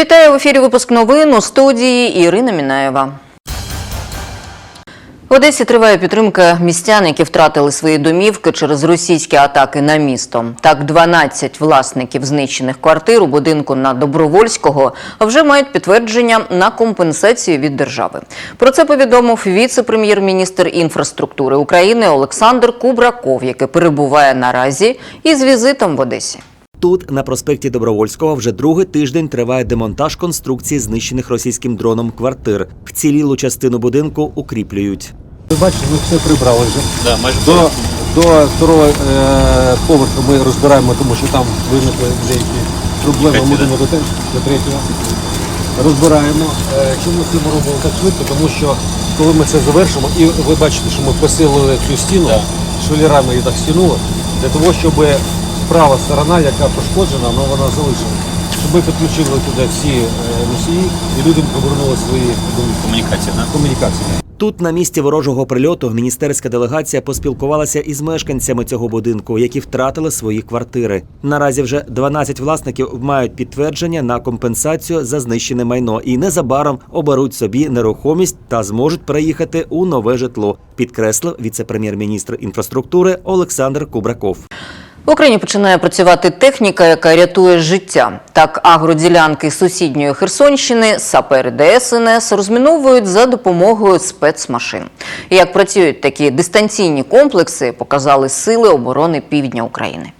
Вітаю в ефірі випуск новин у студії Ірина Мінаєва. В Одесі триває підтримка містян, які втратили свої домівки через російські атаки на місто. Так, 12 власників знищених квартир у будинку на Добровольського вже мають підтвердження на компенсацію від держави. Про це повідомив віце-прем'єр-міністр інфраструктури України Олександр Кубраков, який перебуває наразі із візитом в Одесі. Тут, на проспекті Добровольського, вже другий тиждень триває демонтаж конструкції знищених російським дроном квартир. Вцілілу частину будинку укріплюють. Ви бачите, ми все прибрали вже. Да, майже До, до второго е, поверху ми розбираємо, тому що там виникли деякі проблеми. Ми йдемо до, те- до третього. Розбираємо. Е, чому це ми робимо так швидко? Тому що коли ми це завершимо, і ви бачите, що ми посилили цю стіну, Так. швелірами її так стянули, для того, щоб права сторона, яка пошкоджена, ну, вона залишена. Щоб ми підключили туди всі е, носії і людям повернули свої да? комунікації. Тут, на місці ворожого прильоту, міністерська делегація поспілкувалася із мешканцями цього будинку, які втратили свої квартири. Наразі вже 12 власників мають підтвердження на компенсацію за знищене майно і незабаром оберуть собі нерухомість та зможуть переїхати у нове житло. Підкреслив віце-прем'єр-міністр інфраструктури Олександр Кубраков. В Україні починає працювати техніка, яка рятує життя. Так, агроділянки сусідньої Херсонщини сапери ДСНС розміновують за допомогою спецмашин. Як працюють такі дистанційні комплекси, показали сили оборони півдня України.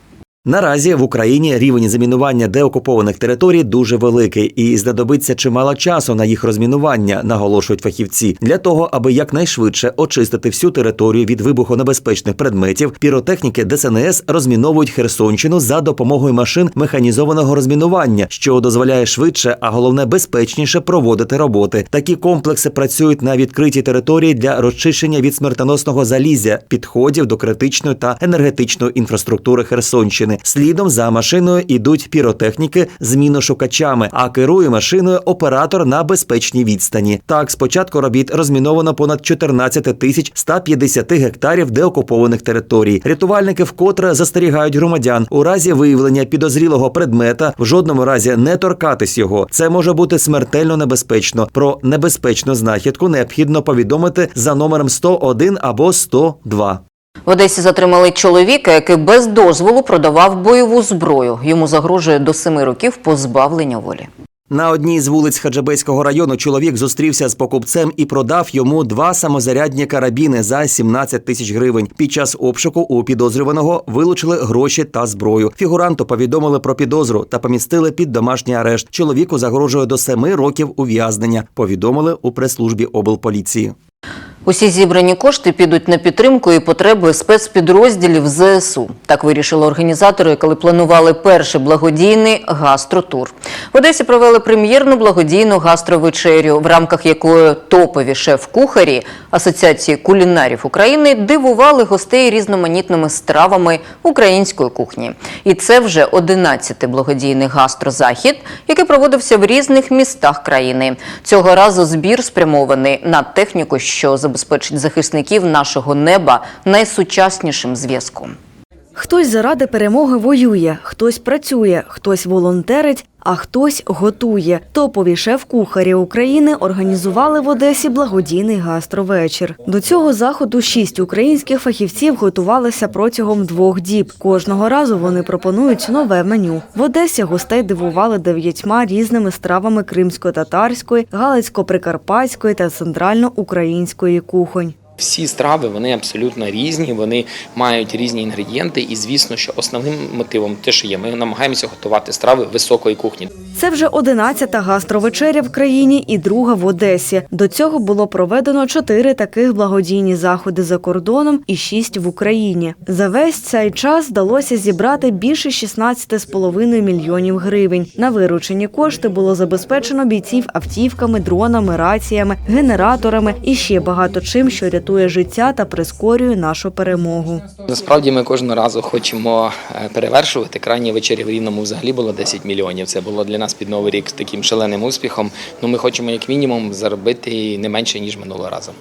Наразі в Україні рівень замінування деокупованих територій дуже великий і знадобиться чимало часу на їх розмінування, наголошують фахівці. Для того, аби якнайшвидше очистити всю територію від вибухонебезпечних предметів, піротехніки ДСНС розміновують Херсонщину за допомогою машин механізованого розмінування, що дозволяє швидше, а головне безпечніше проводити роботи. Такі комплекси працюють на відкритій території для розчищення від смертоносного залізя, підходів до критичної та енергетичної інфраструктури Херсонщини. Слідом за машиною ідуть піротехніки з міношукачами, а керує машиною оператор на безпечній відстані. Так, з початку робіт розміновано понад 14 тисяч 150 гектарів деокупованих територій. Рятувальники вкотре застерігають громадян у разі виявлення підозрілого предмета в жодному разі не торкатись його. Це може бути смертельно небезпечно. Про небезпечну знахідку необхідно повідомити за номером 101 або 102. В Одесі затримали чоловіка, який без дозволу продавав бойову зброю. Йому загрожує до семи років позбавлення волі. На одній з вулиць Хаджабейського району чоловік зустрівся з покупцем і продав йому два самозарядні карабіни за 17 тисяч гривень. Під час обшуку у підозрюваного вилучили гроші та зброю. Фігуранту повідомили про підозру та помістили під домашній арешт. Чоловіку загрожує до семи років ув'язнення. Повідомили у прес-службі облполіції. Усі зібрані кошти підуть на підтримку і потреби спецпідрозділів ЗСУ. Так вирішили організатори, коли планували перший благодійний гастротур. В Одесі провели прем'єрну благодійну гастровечерю, в рамках якої топові шеф-кухарі Асоціації кулінарів України дивували гостей різноманітними стравами української кухні. І це вже 11-й благодійний гастрозахід, який проводився в різних містах країни. Цього разу збір спрямований на техніку, що забезпечить захисників нашого неба найсучаснішим зв'язком. Хтось заради перемоги воює, хтось працює, хтось волонтерить, а хтось готує. Топові шеф-кухарі України організували в Одесі благодійний гастровечір. До цього заходу шість українських фахівців готувалися протягом двох діб. Кожного разу вони пропонують нове меню. В Одесі гостей дивували дев'ятьма різними стравами кримсько-татарської, галицько-прикарпатської та центрально-української кухонь. Всі страви вони абсолютно різні, вони мають різні інгредієнти, і звісно, що основним мотивом те, що є, ми намагаємося готувати страви високої кухні. Це вже 11-та гастровечеря в країні і друга в Одесі. До цього було проведено чотири таких благодійні заходи за кордоном і шість в Україні. За весь цей час вдалося зібрати більше 16,5 мільйонів гривень. На виручені кошти було забезпечено бійців автівками, дронами, раціями, генераторами і ще багато чим, що рятує рятує життя та прискорює нашу перемогу. Насправді ми кожного разу хочемо е, перевершувати. Крайній вечері в Рівному взагалі було 10 мільйонів. Це було для нас під новий рік таким шаленим успіхом. Ну ми хочемо як мінімум заробити не менше ніж минулого разу.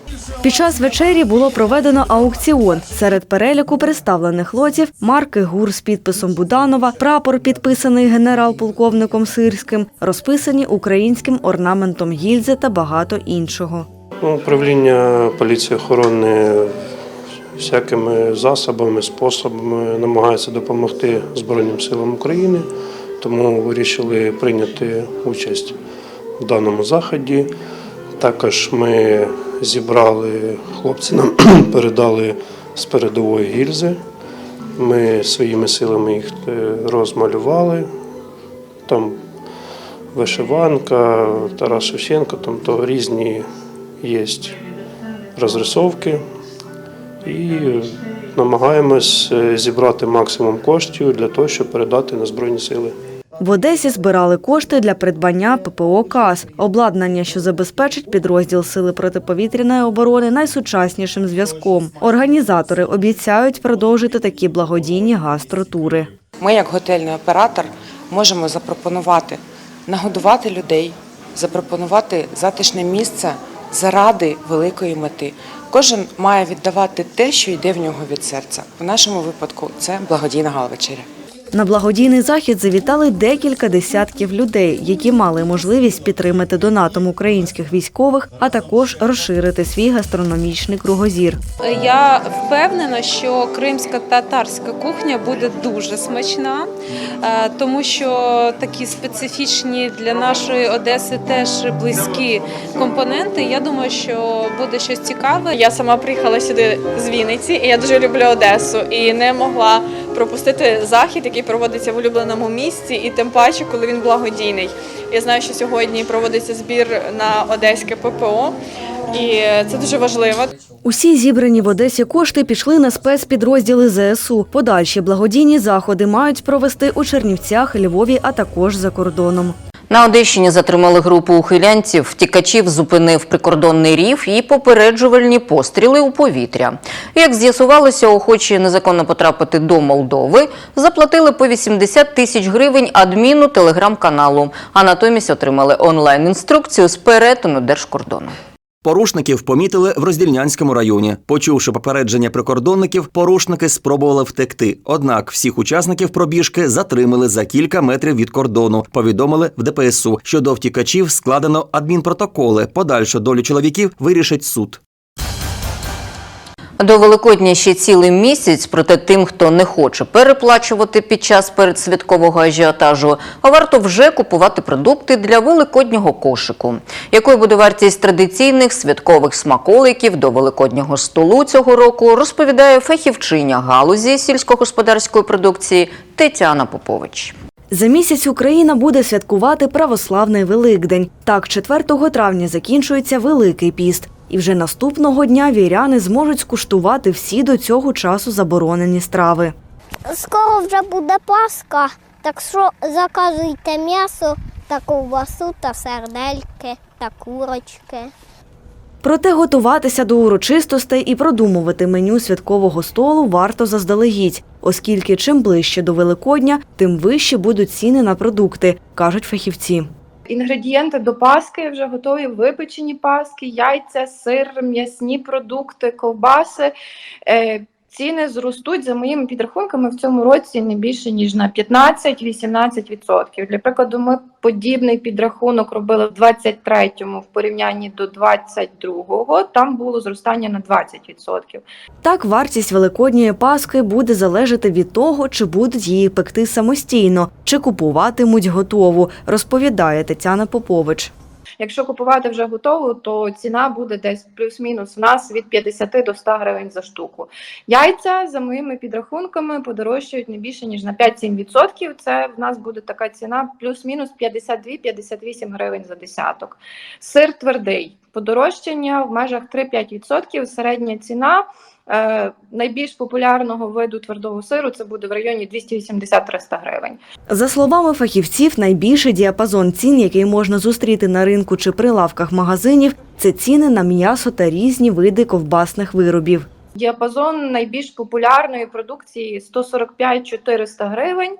Під час вечері було проведено аукціон. Серед переліку представлених лотів марки ГУР з підписом Буданова, прапор, підписаний генерал-полковником Сирським, розписані українським орнаментом гільзи та багато іншого. Ну, Управління поліції охорони всякими засобами, способами намагається допомогти Збройним силам України, тому вирішили прийняти участь в даному заході. Також ми зібрали, хлопці нам передали з передової гільзи. Ми своїми силами їх е, розмалювали. Там вишиванка, Тарас Шевченко, там то різні є розрисовки і намагаємось е, зібрати максимум коштів для того, щоб передати на Збройні сили. В Одесі збирали кошти для придбання ППО КАС, обладнання, що забезпечить підрозділ Сили протиповітряної оборони найсучаснішим зв'язком. Організатори обіцяють продовжити такі благодійні гастротури. Ми, як готельний оператор, можемо запропонувати нагодувати людей, запропонувати затишне місце заради великої мети. Кожен має віддавати те, що йде в нього від серця. В нашому випадку це благодійна гала-вечеря. На благодійний захід завітали декілька десятків людей, які мали можливість підтримати донатом українських військових, а також розширити свій гастрономічний кругозір. Я впевнена, що кримська татарська кухня буде дуже смачна, е, тому що такі специфічні для нашої Одеси теж близькі компоненти. Я думаю, що буде щось цікаве. Я сама приїхала сюди з Вінниці, і я дуже люблю Одесу і не могла пропустити захід, який проводиться в улюбленому місці, і тим паче, коли він благодійний. Я знаю, що сьогодні проводиться збір на одеське ППО, і це дуже важливо. Усі зібрані в Одесі кошти пішли на спецпідрозділи ЗСУ. Подальші благодійні заходи мають провести у Чернівцях, Львові, а також за кордоном. На Одещині затримали групу ухилянців. Втікачів зупинив прикордонний рів і попереджувальні постріли у повітря. Як з'ясувалося, охочі незаконно потрапити до Молдови заплатили по 80 тисяч гривень адміну телеграм-каналу, а натомість отримали онлайн-інструкцію з перетину держкордону. Порушників помітили в Роздільнянському районі. Почувши попередження прикордонників, порушники спробували втекти. Однак всіх учасників пробіжки затримали за кілька метрів від кордону. Повідомили в ДПСУ. Щодо втікачів складено адмінпротоколи. Подальшу долю чоловіків вирішить суд. До Великодня ще цілий місяць, проте тим, хто не хоче переплачувати під час передсвяткового ажіотажу, варто вже купувати продукти для великоднього кошику. Якою буде вартість традиційних святкових смаколиків до великоднього столу цього року, розповідає фахівчиня галузі сільськогосподарської продукції Тетяна Попович. За місяць Україна буде святкувати православний Великдень. Так, 4 травня закінчується Великий піст. І вже наступного дня віряни зможуть скуштувати всі до цього часу заборонені страви. Скоро вже буде Пасха, так що заказуйте м'ясо та ковбасу та сердельки та курочки. Проте готуватися до урочистостей і продумувати меню святкового столу варто заздалегідь, оскільки чим ближче до Великодня, тим вищі будуть ціни на продукти, кажуть фахівці. Інгредієнти до паски вже готові випечені паски, яйця, сир, м'ясні продукти, ковбаси. Ціни зростуть за моїми підрахунками в цьому році не більше ніж на 15-18%. Для прикладу, ми подібний підрахунок робили в 23-му в порівнянні до 22-го. Там було зростання на 20%. Так, вартість великодньої паски буде залежати від того, чи будуть її пекти самостійно, чи купуватимуть готову, розповідає Тетяна Попович. Якщо купувати вже готову, то ціна буде десь плюс-мінус в нас від 50 до 100 гривень за штуку. Яйця, за моїми підрахунками, подорожчають не більше ніж на 5-7%. Це в нас буде така ціна плюс-мінус 52-58 гривень за десяток. Сир твердий. Подорожчання в межах 3-5%. Середня ціна е, найбільш популярного виду твердого сиру це буде в районі 280-300 гривень. За словами фахівців, найбільший діапазон цін, який можна зустріти на ринку чи прилавках магазинів, це ціни на м'ясо та різні види ковбасних виробів. Діапазон найбільш популярної продукції 145-400 гривень.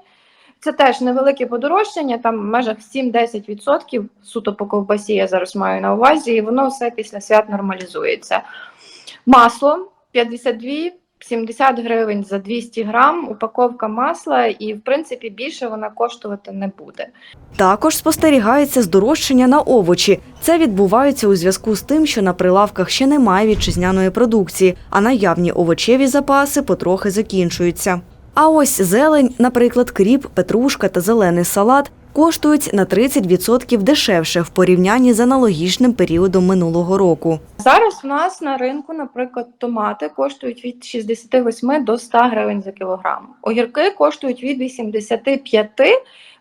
Це теж невелике подорожчання, там в межах 7-10% суто по ковбасі я зараз маю на увазі, і воно все після свят нормалізується. Масло 52-70 гривень за 200 грам, упаковка масла, і в принципі більше вона коштувати не буде. Також спостерігається здорожчання на овочі. Це відбувається у зв'язку з тим, що на прилавках ще немає вітчизняної продукції, а наявні овочеві запаси потрохи закінчуються. А ось зелень, наприклад, кріп, петрушка та зелений салат коштують на 30% дешевше в порівнянні з аналогічним періодом минулого року. Зараз у нас на ринку, наприклад, томати коштують від 68 до 100 гривень за кілограм. Огірки коштують від 85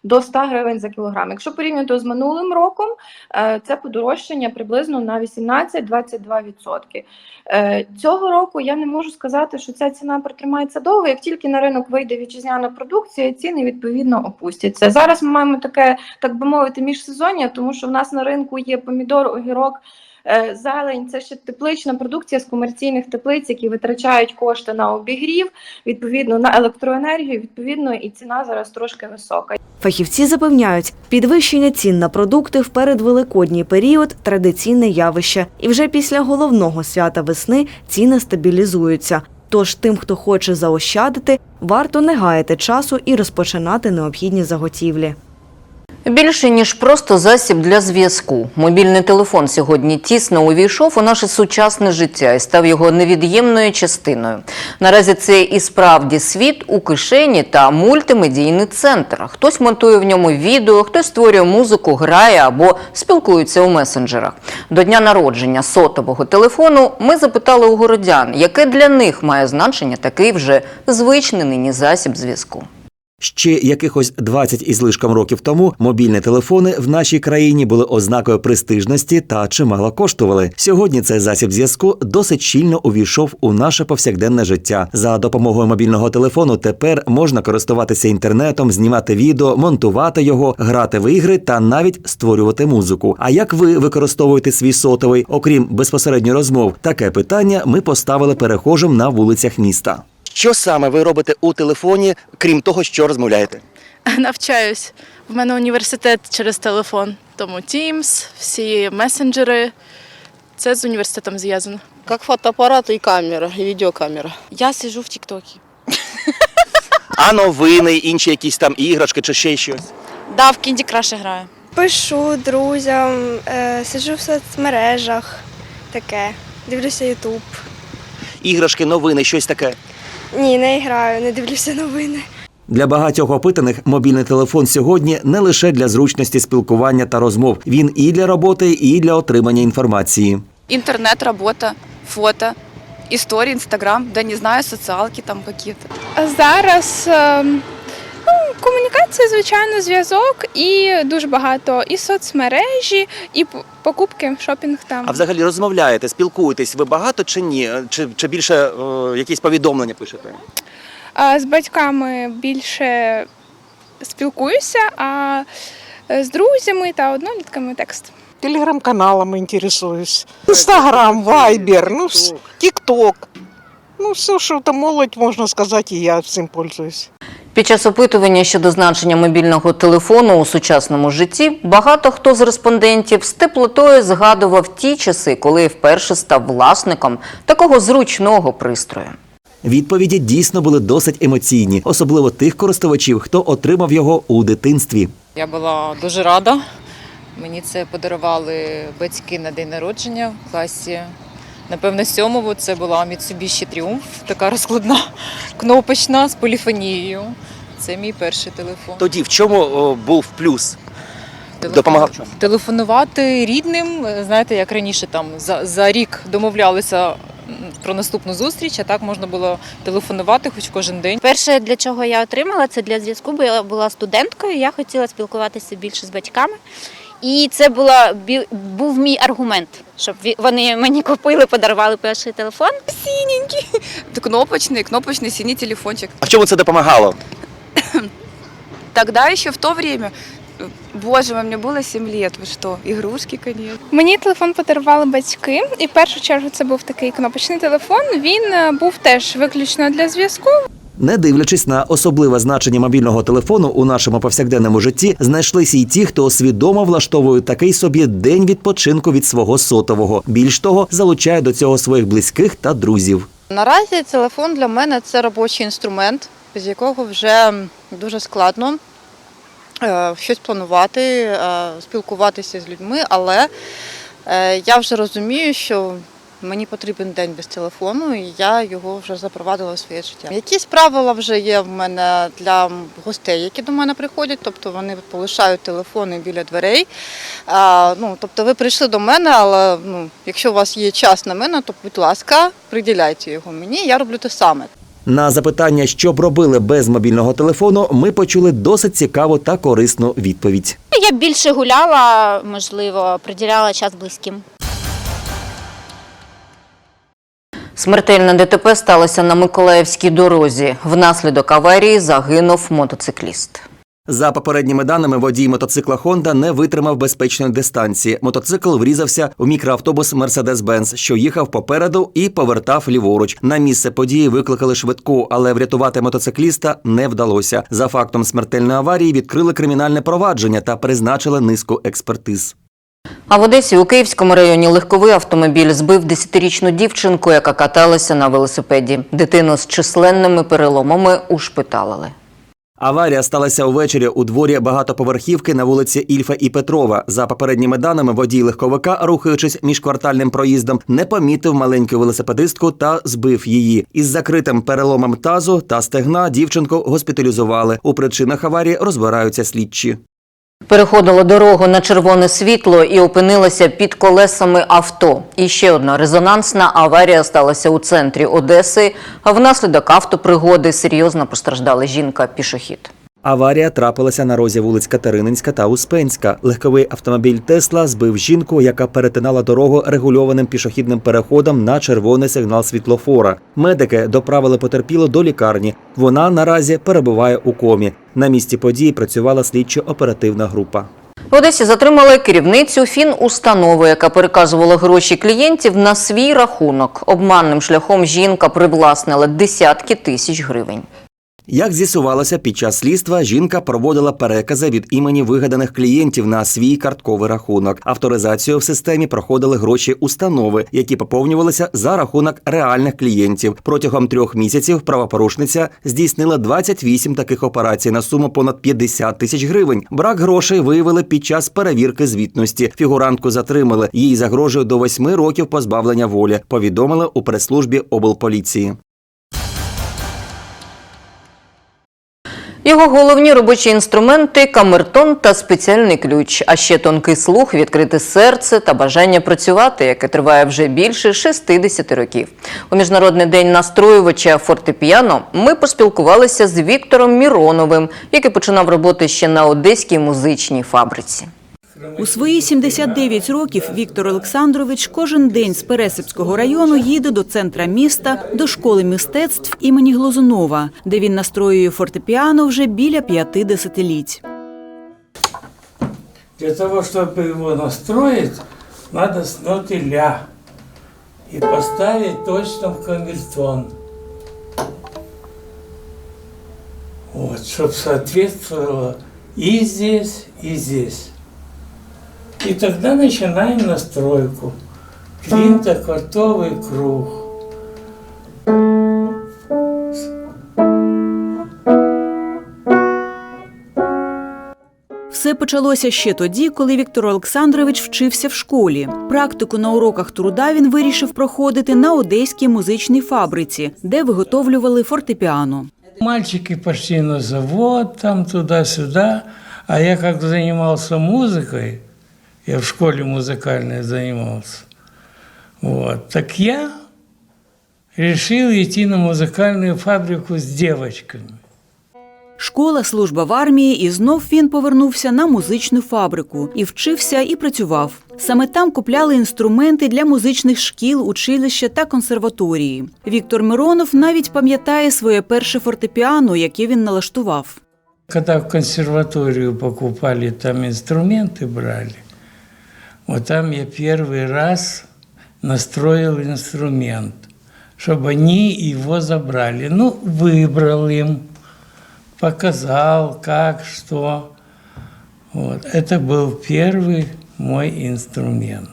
до 100 гривень за кілограм. Якщо порівняти з минулим роком, е, це подорожчання приблизно на 18-22%. Е, Цього року я не можу сказати, що ця ціна протримається довго. Як тільки на ринок вийде вітчизняна продукція, ціни відповідно опустяться. Зараз ми маємо таке, так би мовити, міжсезоння, тому що в нас на ринку є помідор, огірок. Е, Зелень це ще теплична продукція з комерційних теплиць, які витрачають кошти на обігрів, відповідно на електроенергію. Відповідно, і ціна зараз трошки висока. Фахівці запевняють, підвищення цін на продукти в передвеликодній період традиційне явище, і вже після головного свята весни ціни стабілізуються. Тож тим, хто хоче заощадити, варто не гаяти часу і розпочинати необхідні заготівлі. Більше ніж просто засіб для зв'язку. Мобільний телефон сьогодні тісно увійшов у наше сучасне життя і став його невід'ємною частиною. Наразі це і справді світ у кишені та мультимедійний центр. Хтось монтує в ньому відео, хтось створює музику, грає або спілкується у месенджерах. До дня народження сотового телефону ми запитали у городян, яке для них має значення такий вже звичний нині засіб зв'язку. Ще якихось 20 із лишком років тому мобільні телефони в нашій країні були ознакою престижності та чимало коштували. Сьогодні цей засіб зв'язку досить щільно увійшов у наше повсякденне життя. За допомогою мобільного телефону тепер можна користуватися інтернетом, знімати відео, монтувати його, грати в ігри та навіть створювати музику. А як ви використовуєте свій сотовий, окрім безпосередньо розмов? Таке питання ми поставили перехожим на вулицях міста. Що саме ви робите у телефоні, крім того, що розмовляєте? Навчаюсь. В мене університет через телефон. Тому Teams, всі месенджери. Це з університетом зв'язано. Как фотоаппарат и камера, и видеокамера. Я сижу в Тіктокі. А новини, інші якісь там іграшки чи ще щось? Да, в Кінді краще граю. Пишу друзям, е, сиджу в соцмережах, таке. Дивлюся Ютуб. Іграшки, новини, щось таке. Ні, не граю, не дивлюся новини. Для багатьох опитаних мобільний телефон сьогодні не лише для зручності спілкування та розмов. Він і для роботи, і для отримання інформації. Інтернет, робота, фото, історії, інстаграм, де не знаю, соціалки там якісь. Зараз ну, комунікація, звичайно, зв'язок і дуже багато і соцмережі, і покупки, шопінг там. А взагалі розмовляєте, спілкуєтесь ви багато чи ні? Чи, чи більше е, якісь повідомлення пишете? З батьками більше спілкуюся, а з друзями та однолітками текст. Телеграм-каналом интересуюсь. Инстаграм, Вайбер, ну, ТикТок. Ну, все, что это молодь, можно сказать, и я всем пользуюсь. Під час опитування щодо значення мобільного телефону у сучасному житті багато хто з респондентів з теплотою згадував ті часи, коли вперше став власником такого зручного пристрою. Відповіді дійсно були досить емоційні, особливо тих користувачів, хто отримав його у дитинстві. Я була дуже рада. Мені це подарували батьки на день народження в класі. Напевно, сьомого це була Mitsubishi Triumph, така розкладна кнопочна з поліфонією. Це мій перший телефон. Тоді в чому о, був плюс? Допомагав чому? Телефонувати рідним, знаєте, як раніше там за, за рік домовлялися про наступну зустріч, а так можна було телефонувати хоч кожен день. Перше, для чого я отримала, це для зв'язку, бо я була студенткою, я хотіла спілкуватися більше з батьками. І це була був мій аргумент, щоб ві- вони мені купили, подарували перший телефон. Синенький, кнопочный, кнопочный синий телефончик. А в чому це допомагало? Тогда еще в то время, боже мой, мне было 7 лет, вы что, игрушки, конечно. Мені телефон подарували батьки, і в першу чергу це був такий кнопочний телефон. Він е, був теж виключно для зв'язку. Не дивлячись на особливе значення мобільного телефону у нашому повсякденному житті, знайшлися й ті, хто свідомо влаштовує такий собі день відпочинку від свого сотового. Більш того, залучає до цього своїх близьких та друзів. Наразі телефон для мене це робочий інструмент, без якого вже дуже складно е, щось планувати, е, спілкуватися з людьми, але е, я вже розумію, що мені потрібен день без телефону, і я його вже запровадила в своє життя. Якісь правила вже є в мене для гостей, які до мене приходять, тобто вони полишають телефони біля дверей. А, ну, тобто ви прийшли до мене, але ну, якщо у вас є час на мене, то будь ласка, приділяйте його мені, я роблю те саме. На запитання, що б робили без мобільного телефону, ми почули досить цікаву та корисну відповідь. Я б більше гуляла, можливо, приділяла час близьким. Смертельне ДТП сталося на Миколаївській дорозі. Внаслідок аварії загинув мотоцикліст. За попередніми даними, водій мотоцикла Honda не витримав безпечної дистанції. Мотоцикл врізався у мікроавтобус Mercedes-Benz, що їхав попереду і повертав ліворуч. На місце події викликали швидку, але врятувати мотоцикліста не вдалося. За фактом смертельної аварії відкрили кримінальне провадження та призначили низку експертиз. А в Одесі у Київському районі легковий автомобіль збив 10-річну дівчинку, яка каталася на велосипеді. Дитину з численними переломами ушпиталили. Аварія сталася увечері у дворі багатоповерхівки на вулиці Ільфа і Петрова. За попередніми даними, водій легковика, рухаючись між квартальним проїздом, не помітив маленьку велосипедистку та збив її. Із закритим переломом тазу та стегна дівчинку госпіталізували. У причинах аварії розбираються слідчі. Переходила дорогу на червоне світло і опинилася під колесами авто. І ще одна резонансна аварія сталася у центрі Одеси. А внаслідок автопригоди серйозно постраждала жінка-пішохід. Аварія трапилася на розі вулиць Катерининська та Успенська. Легковий автомобіль Тесла збив жінку, яка перетинала дорогу регульованим пішохідним переходом на червоний сигнал світлофора. Медики доправили потерпілу до лікарні. Вона наразі перебуває у комі. На місці події працювала слідчо-оперативна група. В Одесі затримали керівницю фінустанови, яка переказувала гроші клієнтів на свій рахунок. Обманним шляхом жінка привласнила десятки тисяч гривень. Як з'ясувалося, під час слідства жінка проводила перекази від імені вигаданих клієнтів на свій картковий рахунок. Авторизацію в системі проходили гроші установи, які поповнювалися за рахунок реальних клієнтів. Протягом трьох місяців правопорушниця здійснила 28 таких операцій на суму понад 50 тисяч гривень. Брак грошей виявили під час перевірки звітності. Фігурантку затримали. Їй загрожує до 8 років позбавлення волі. Повідомили у прес-службі облполіції. Його головні робочі інструменти камертон та спеціальний ключ, а ще тонкий слух, відкрите серце та бажання працювати, яке триває вже більше 60 років. У міжнародний день настроювача фортепіано ми поспілкувалися з Віктором Міроновим, який починав роботи ще на одеській музичній фабриці. У свої 79 років Віктор Олександрович кожен день з Пересипського району їде до центра міста, до школи мистецтв імені Глозунова, де він настроює фортепіано вже біля п'яти десятиліть. Для того, чтобы его настроить, надо с ноты ля и поставить точно в камертон. Вот, чтобы соответствовало и здесь, и здесь. И тогда начинаем настройку. Квинтоквартовый круг. Все почалося ще тоді, коли Віктор Олександрович вчився в школі. Практику на уроках труда він вирішив проходити на одеській музичній фабриці, де виготовлювали фортепіано. Мальчики пошли на завод, там туда-сюда. А я как занимался музыкой, я в школе музыкальной занимался, вот, так я решил идти на музыкальную фабрику с девочками. Школа, служба в армії, і знов він повернувся на музичну фабрику і вчився і працював. Саме там купляли інструменти для музичних шкіл, училища та консерваторії. Віктор Миронов навіть пам'ятає своє перше фортепіано, яке він налаштував. Когда в консерваторию покупали, там инструменты брали, вот там я первый раз настроил инструмент, чтобы они его забрали. Ну, выбрал им, показал, как, что. Вот. Это был первый мой инструмент.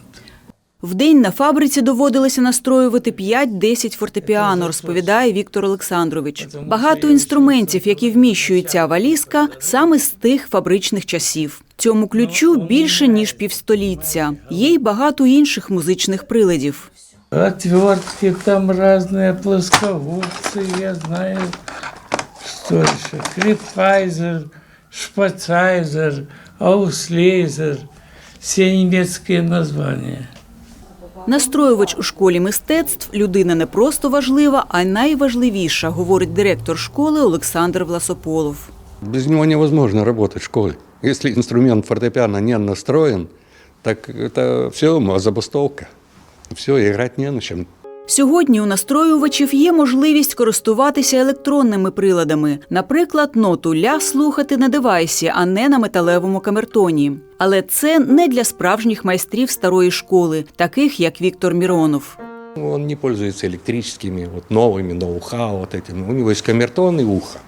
Вдень на фабриці доводилося настроювати 5-10 фортепіано, розповідає Віктор Олександрович. Багато інструментів, які вміщує ця валізка, саме з тих фабричних часів. Цьому ключу більше ніж півстоліття. Є й багато інших музичних приладів. Отвертки там разные, плосководцы, я знаю, что еще. Крипайзер, шпацайзер, ауслейзер. Все немецкие названия. Настроювач у школі мистецтв людина не просто важлива, а й найважливіша, говорить директор школи Олександр Власополов. Без него невозможно работать в школе. Если инструмент фортепиано не настроен, так это все забастовка. Все, играть не на чем. Сьогодні у настроювачів є можливість користуватися електронними приладами, наприклад, ноту ля слухати на девайсі, а не на металевому камертоні. Але це не для справжніх майстрів старої школи, таких як Віктор Міронов. Он не пользуется электрическими, вот новыми, ноу-хау, вот этим. У него есть камертон и ухо.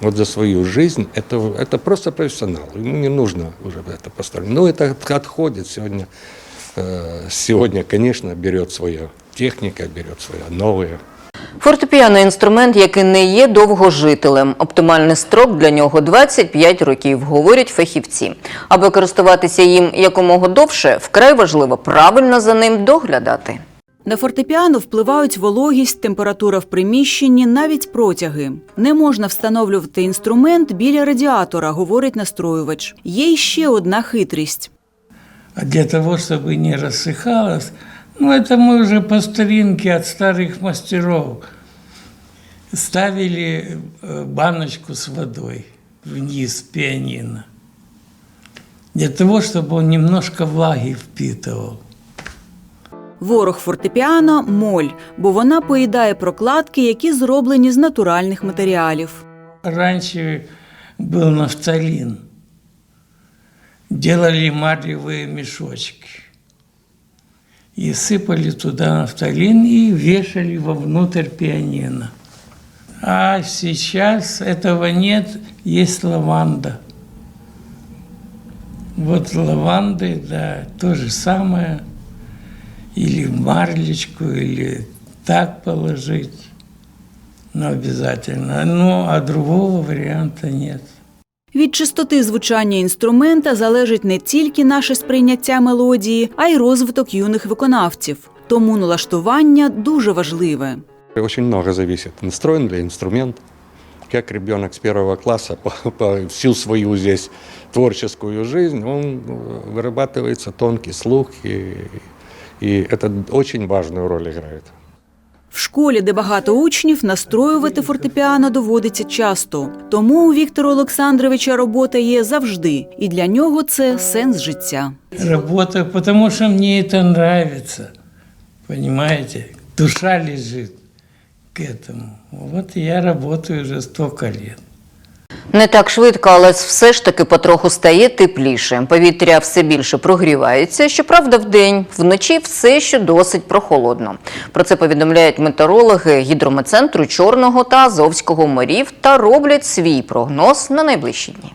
Вот за свою жизнь это, это просто профессионал. Ему не нужно уже это поставить. Но это отходит сегодня. э, Сегодня, конечно, берет свое техника, берет свое новое. Фортепіано – інструмент, який не є довгожителем. Оптимальний строк для нього 25 років, говорять фахівці. Аби користуватися їм якомога довше, вкрай важливо правильно за ним доглядати. На фортепіано впливають вологість, температура в приміщенні, навіть протяги. Не можна встановлювати інструмент біля радіатора, говорить настроювач. Є й ще одна хитрість. А для того, чтобы не рассыхалось, ну это мы уже по старинке от старых мастеров ставили э, баночку с водой вниз пианино. Для того, чтобы он немножко влаги впитывал. Ворог фортепіано моль, бо вона поїдає прокладки, які зроблені з натуральних матеріалів. Раньше был нафталин. Делали марлевые мешочки. И сыпали туда нафталин и вешали вовнутрь пианино. А сейчас этого нет, есть лаванда. Вот лаванды, да, то же самое. Или в марлечку, или так положить. Но обязательно. Ну, а другого варианта нет. Від чистоти звучання інструмента залежить не тільки наше сприйняття мелодії, а й розвиток юних виконавців. Тому налаштування дуже важливе. Очень много зависит. Настроен ли инструмент, как ребенок с первого класса по, по всю свою здесь творческую жизнь, он э, вырабатывается тонкий слух, и, и это очень важную роль играет. В школі, де багато учнів, настроювати фортепіано доводиться часто. Тому у Віктора Олександровича робота є завжди, і для нього це сенс життя. Работаю, потому что мне это нравится. Понимаете? Душа лежит к этому. Вот и я работаю уже столько лет. Не так швидко, але все ж таки потроху стає тепліше. Повітря все більше прогрівається. Щоправда, вдень, вночі все ще досить прохолодно. Про це повідомляють метеорологи гідрометцентру Чорного та Азовського морів та роблять свій прогноз на найближчі дні.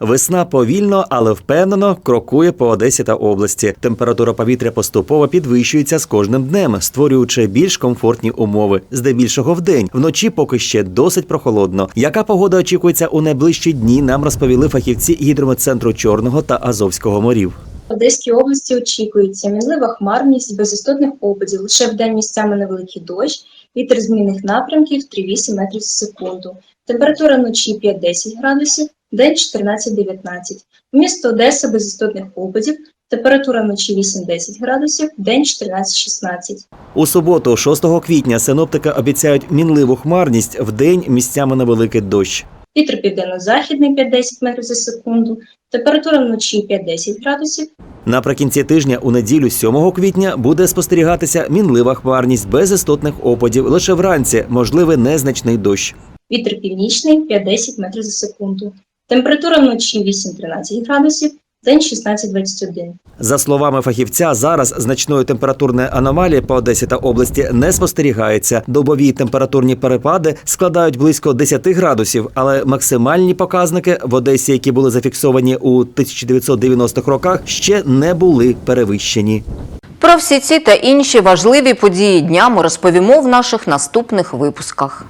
Весна повільно, але впевнено крокує по Одесі та області. Температура повітря поступово підвищується з кожним днем, створюючи більш комфортні умови. Здебільшого вдень, вночі поки ще досить прохолодно. Яка погода очікується у найближчі дні? Нам розповіли фахівці гідрометцентру Чорного та Азовського морів. В Одеській області очікується мінлива хмарність без істотних опадів, лише вдень місцями невеликий дощ, вітер змінних напрямків 3,8 метрів за секунду. Температура вночі 5-10 градусів, день 14-19. Місто Одеса без істотних опадів, температура вночі 8-10 градусів, день 14-16. У суботу, 6 квітня, синоптики обіцяють мінливу хмарність, вдень місцями невеликий дощ. Вітер південно-західний 5-10 метрів за секунду. Температура вночі 5-10 градусів. Наприкінці тижня у неділю 7 квітня буде спостерігатися мінлива хмарність без істотних опадів. Лише вранці можливий незначний дощ. Вітер північний 5-10 метрів за секунду. Температура вночі 8-13 градусів, день 16-21. За словами фахівця, зараз значної температурної аномалії по Одесі та області не спостерігається. Добові температурні перепади складають близько 10 градусів, але максимальні показники в Одесі, які були зафіксовані у 1990-х роках, ще не були перевищені. Про всі ці та інші важливі події дня ми розповімо в наших наступних випусках.